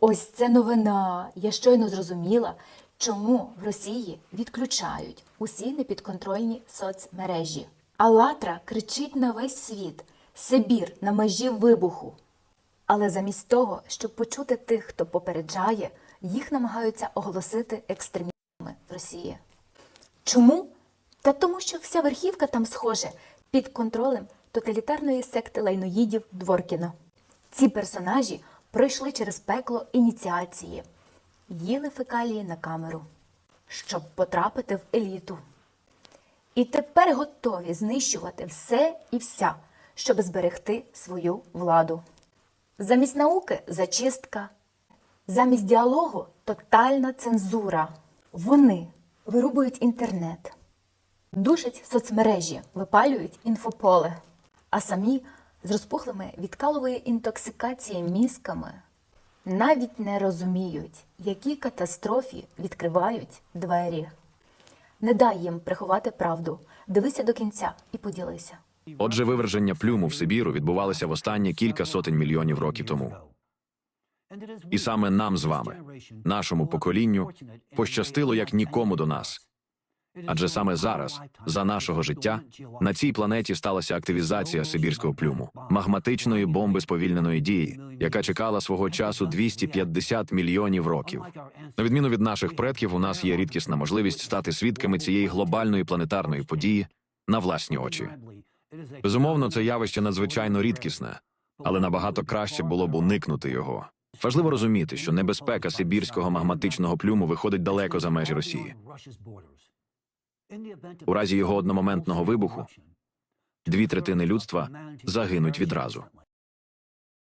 Ось це новина. Я щойно зрозуміла, чому в Росії відключають усі непідконтрольні соцмережі. Алатра кричить на весь світ: Сибір на межі вибуху. Але замість того, щоб почути тих, хто попереджає, їх намагаються оголосити екстремістами в Росії. Чому? Та тому, що вся верхівка там схоже під контролем тоталітарної секти лайноїдів Дворкіна. Ці персонажі пройшли через пекло ініціації, їли фекалії на камеру, щоб потрапити в еліту. І тепер готові знищувати все і вся, щоб зберегти свою владу. Замість науки зачистка, замість діалогу тотальна цензура. Вони вирубують інтернет, душать соцмережі, випалюють інфополе, а самі з розпухлими від калової інтоксикації мізками навіть не розуміють, які катастрофі відкривають двері. Не дай їм приховати правду, дивися до кінця і поділися. Отже, виверження плюму в Сибіру відбувалося в останні кілька сотень мільйонів років тому. І саме нам з вами, нашому поколінню, пощастило як нікому до нас. Адже саме зараз, за нашого життя, на цій планеті сталася активізація сибірського плюму, магматичної бомби сповільненої дії, яка чекала свого часу 250 мільйонів років. На відміну від наших предків, у нас є рідкісна можливість стати свідками цієї глобальної планетарної події на власні очі. Безумовно, це явище надзвичайно рідкісне, але набагато краще було б уникнути його. Важливо розуміти, що небезпека сибірського магматичного плюму виходить далеко за межі Росії. У разі його одномоментного вибуху дві третини людства загинуть відразу.